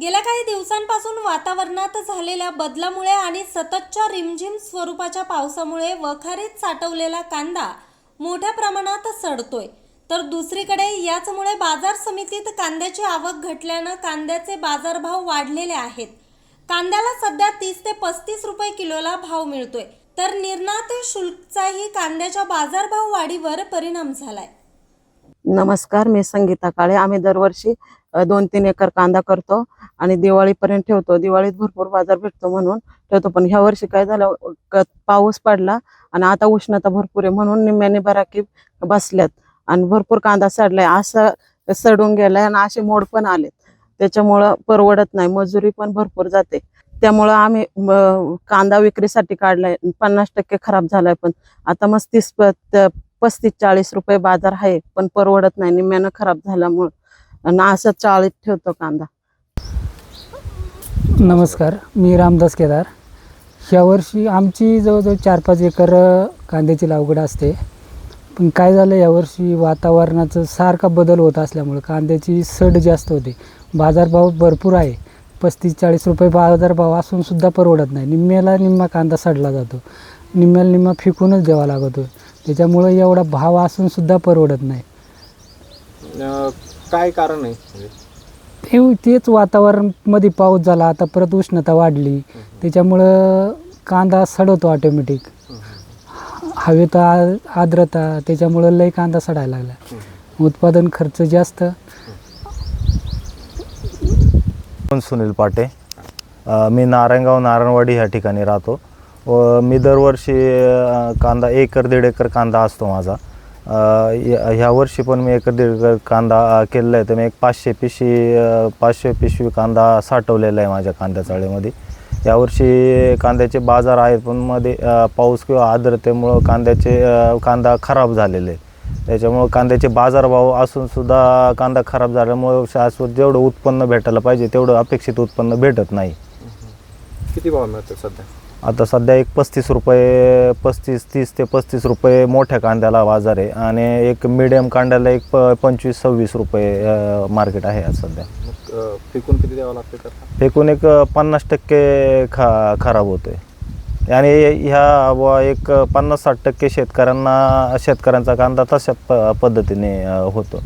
गेल्या काही दिवसांपासून वातावरणात झालेल्या बदलामुळे आणि सततच्या रिमझिम स्वरूपाच्या पावसामुळे वखारीत साठवलेला कांदा मोठ्या प्रमाणात सडतोय. तर दुसरीकडे याचमुळे बाजार समितीत कांद्याची आवक घटल्यानं कांद्याचे बाजारभाव वाढलेले आहेत. कांद्याला सध्या तीस ते पस्तीस रुपये किलोला भाव मिळतोय. तर निर्णात शुल्कचाही कांद्याच्या बाजारभाव वाढीवर परिणाम झालाय. नमस्कार मी संगीता काळे. आम्ही दरवर्षी दोन तीन एकर कांदा करतो आणि दिवाळीपर्यंत ठेवतो. दिवाळीत भरपूर बाजार भेटतो म्हणून ठेवतो. पण ह्या वर्षी काय झालं पाऊस पडला आणि आता उष्णता भरपूर आहे म्हणून निम्म्याने बराकी बसल्यात आणि भरपूर कांदा सडलाय. असं सडून गेलाय आणि असे मोड पण आलेत. त्याच्यामुळं परवडत नाही. मजुरी पण भरपूर जाते. त्यामुळं आम्ही कांदा विक्रीसाठी काढलाय. पन्नास टक्के खराब झालाय पण आता मस्त तीस पस्तीस चाळीस रुपये बाजार आहे पण परवडत नाही. निम्म्यानं खराब झाल्यामुळं. आणि असं चाळीत ठेवतो कांदा. नमस्कार मी रामदास केदार. यावर्षी आमची जवळजवळ चार पाच एकर कांद्याची लागवड असते. पण काय झालं यावर्षी वातावरणाचं सारखा बदल होत असल्यामुळं कांद्याची सड जास्त होते. बाजारभाव भरपूर आहे. पस्तीस चाळीस रुपये बाजारभाव असून सुद्धा परवडत नाही. निम्म्याला निम्मा कांदा सडला जातो. निम्म्याला निम्मा फिकूनच द्यावा लागतो. त्याच्यामुळं एवढा भाव असून सुद्धा परवडत नाही. काय कारण आहे? म्हणजे? ते तेच वातावरणमध्ये पाऊस झाला आता परत उष्णता वाढली. त्याच्यामुळं कांदा सडवतो ऑटोमॅटिक हवेत आ- आर्द्रता त्याच्यामुळं लय कांदा सडायला लागला. उत्पादन खर्च जास्त. पण सुनील पाटे अ, मी नारायणगाव नारायणवाडी ह्या ठिकाणी राहतो. व मी दरवर्षी अ, कांदा एकर दीड एकर कांदा असतो माझा. ह्या ह्या वर्षी पण मी एक दीड कांदा केलेला आहे. तर मी एक पाचशे पिशवी पाचशे पिशवी कांदा साठवलेला आहे माझ्या कांद्या चाळीमध्ये. यावर्षी कांद्याचे बाजार आहेत पण मध्ये पाऊस किंवा आर्द्रतेमुळं कांद्याचे कांदा खराब झालेले आहे त्याच्यामुळं कांद्याचे बाजारभाव असूनसुद्धा कांदा खराब झाल्यामुळं शाश्वत जेवढं उत्पन्न भेटायला पाहिजे तेवढं अपेक्षित उत्पन्न भेटत नाही. किती भाव मिळतो सध्या? आता सध्या एक पस्तीस रुपये पस्तीस तीस ते पस्तीस रुपये मोठ्या कांद्याला बाजार आहे. आणि एक मिडियम कांद्याला एक प पंचवीस सव्वीस रुपये मार्केट आहे आज सध्या. मग फेकून किती द्यावं लागतं त्याला? एकूण एक पन्नास टक्के खा खराब होतोय. आणि ह्या व एक पन्नास साठ टक्के शेतकऱ्यांना शेतकऱ्यांचा कांदा तशा प पद्धतीने होतो.